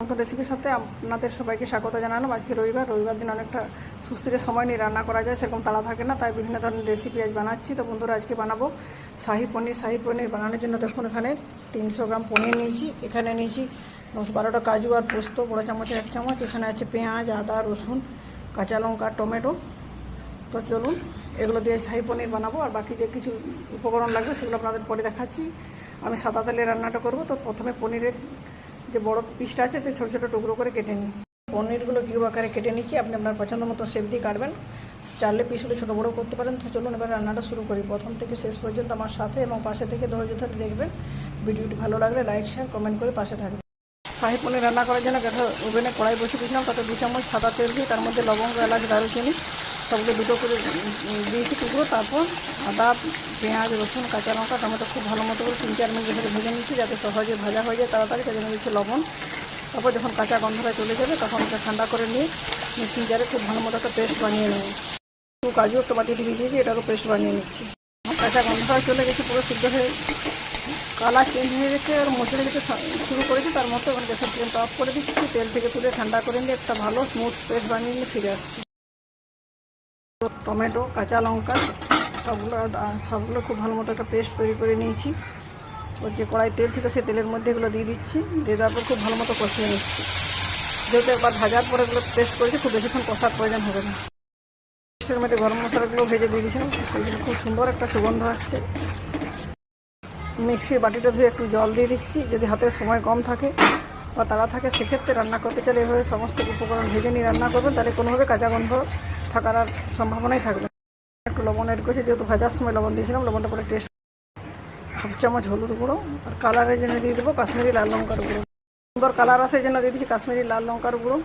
রেসিপির সাথে আপনাদের সবাইকে স্বাগত জানালাম। আজকে রবিবার রবিবার দিন অনেকটা সুস্থির সময় নিয়ে রান্না করা যায়, সেরকম তাড়া থাকে না, তাই বিভিন্ন ধরনের রেসিপি আজ বানাচ্ছি। তো বন্ধুরা, আজকে বানাবো শাহি পনির। শাহি পনির বানানোর জন্য দেখুন এখানে তিনশো গ্রাম পনির নিয়েছি। এখানে নিয়েছি দশ বারোটা কাজু আর পোস্ত, বড় চামচের এক চামচ। এখানে আছে পেঁয়াজ, আদা, রসুন, কাঁচা লঙ্কা, টমেটো। তো চলুন, এগুলো দিয়ে শাহি পনির বানাবো। আর বাকি যে কিছু উপকরণ লাগবে, সেগুলো আপনাদের পরে দেখাচ্ছি। আমি সাদা তেলে রান্নাটা করব। তো প্রথমে পনিরের যে বড় পিসটা আছে, তো ছোটো ছোটো টুকরো করে কেটে নিই। পনিরগুলো কিউব আকারে কেটে নিচ্ছি, আপনি আপনার পছন্দ মতো শেপ দিয়ে কাটবেন। চারলে পিসগুলো ছোটো বড়ো করতে পারেন। তো চলুন এবার রান্নাটা শুরু করি। প্রথম থেকে শেষ পর্যন্ত আমার সাথে এবং পাশে থেকে ধৈর্য ধরে দেখবেন। ভিডিওটি ভালো লাগলে লাইক শেয়ার কমেন্ট করে পাশে থাকবেন। শাহি পনির রান্না করার জন্য দেখা ওভেনে কড়াই বসে দিয়েছিলাম, তাতে দু চামচ সাদা তেল দিয়ে, তার মধ্যে লবঙ্গ, এলাচ, দারুচিনি সবগুলো দুটো করে দিয়েছি টুকরো, তারপর আদা, পেঁয়াজ, রসুন, কাঁচা লঙ্কা, টমেটো খুব ভালো মতো করে তিন চার মিনিট ধরে ভেজে নিচ্ছি যাতে সহজে ভাজা হয়ে যায় তাড়াতাড়ি তার জন্য দিচ্ছি লবণ। তারপর যখন কাঁচা গন্ধটা চলে যাবে, তখন ওটা ঠান্ডা করে নিয়ে মিক্সিং জারে খুব ভালো মতো একটা পেস্ট বানিয়ে নেব। একটু কাজু একটা বাটিতে ভিজিয়েছি এটাকে পেস্ট বানিয়ে নিচ্ছি। কাঁচা গন্ধটা চলে গেছে, পুরো সিদ্ধ হয়ে কালার চেঞ্জ হয়ে গেছে আর মচড়ে যেতে শুরু করেছি তার মধ্যে এখন গ্যাসের ফ্লেমটা অফ করে দিচ্ছি। তেল থেকে তুলে ঠান্ডা করে নিয়ে একটা ভালো স্মুথ পেস্ট বানিয়ে নিয়ে ফিরে আসছি। টমেটো, কাঁচা লঙ্কা, সবগুলো সবগুলো খুব ভালো মতো একটা পেস্ট তৈরি করে নিয়েছি। ওর যে কড়াই তেল ছিল সেই তেলের মধ্যে এগুলো দিয়ে দিচ্ছি। দিয়ে দেওয়ার পর খুব ভালো মতো কষিয়ে নিচ্ছি। যেহেতু একবার ভাজার পরে এগুলো পেস্ট করেছি, খুব বেশিক্ষণ কষার প্রয়োজন হবে না। পেস্টের মধ্যে গরম মশলাগুলো ভেজে দিয়ে দিয়েছিলাম। সেইগুলো খুব সুন্দর একটা সুগন্ধ আসছে। মিক্সির বাটিটা ধুয়ে একটু জল দিয়ে দিচ্ছি। যদি হাতে সময় কম থাকে বা তাড়া থাকে, সেক্ষেত্রে রান্না করতে চাইলে এভাবে সমস্ত উপকরণ ভেজে নিয়ে রান্না করবেন। তাহলে কোনোভাবে কাঁচা গন্ধ থাকার আর সম্ভাবনাই থাকবে একটু লবণ এড করেছি, যেহেতু ভাজার সময় লবণ দিয়েছিলাম, লবণটা পরে টেস্ট হাফ চামচ হলুদ গুঁড়ো আর কালারের জন্য দিয়ে দেবো কাশ্মীরি লাল লঙ্কার গুঁড়ো। সুন্দর কালার আসে জন্য দিয়ে দিচ্ছি কাশ্মীরি লাল লঙ্কার গুঁড়ো।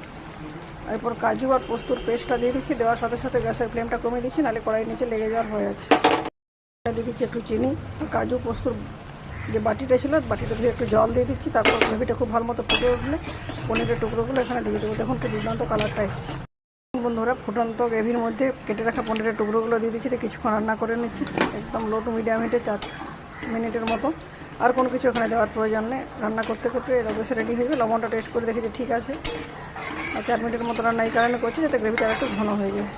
এরপর কাজু আর পোস্তর পেস্টটা দিয়ে দিচ্ছি, দেওয়ার সাথে সাথে গ্যাসের ফ্লেমটা কমিয়ে দিচ্ছি, নাহলে কড়াই নিচে লেগে যাওয়ার ভয় আছে। দিয়ে দিচ্ছি একটু চিনি, আর কাজু পোস্তর যে বাটিটা ছিল বাটিটা দিয়ে একটু জল দিয়ে দিচ্ছি, তারপর গ্রেভিটা খুব ভালো মতো ফুটে উঠলে, পনিরের টুকরোগুলো এখানে দিয়ে দেবো। দেখুন কি দুর্দান্ত কালারটা এসছে। বন্ধুরা ফুটন্ত গ্রেভির মধ্যে কেটে রাখা পনিরের টুকরোগুলো দিয়ে দিচ্ছি কিছুক্ষণ রান্না করে নিচ্ছি। একদম লো টু মিডিয়াম হিটে চার মিনিটের মতো। আর কোনো কিছু ওখানে দেওয়ার প্রয়োজন নেই। রান্না করতে করতে এটা বেশি রেডি হয়ে যাবে লবণটা টেস্ট করে দেখেছি, ঠিক আছে। আর চার মিনিটের মতো রান্না এই কারণে করছি, যাতে গ্রেভিটা একটু ঘন হয়ে যায়।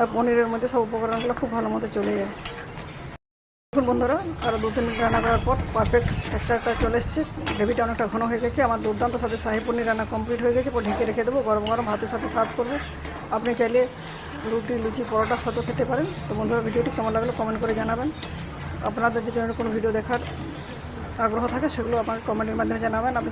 আর পনিরের মধ্যে সব উপকরণগুলো খুব ভালো মতো চলে যায়। দেখুন বন্ধুরা আরও দু তিন রান্না করার পর পারফেক্ট একটা চলে এসেছে। গ্রেভিটা অনেকটা ঘন হয়ে গেছে, আমার দুর্দান্ত সাথে শাহি পনির রান্না কমপ্লিট হয়ে গেছে, পর ঢেকে রেখে দেবো, গরম গরম হাতের সাথে সার্ভ করব। আপনি চাইলে রুটি, লুচি, পরোটার সাথেও খেতে পারেন। তো বন্ধুরা, ভিডিওটি কেমন লাগল কমেন্ট করে জানাবেন। আপনাদের যদি কোনো ভিডিও দেখার আগ্রহ থাকে, সেগুলো আমাকে কমেন্টের মাধ্যমে জানাবেন। আপনি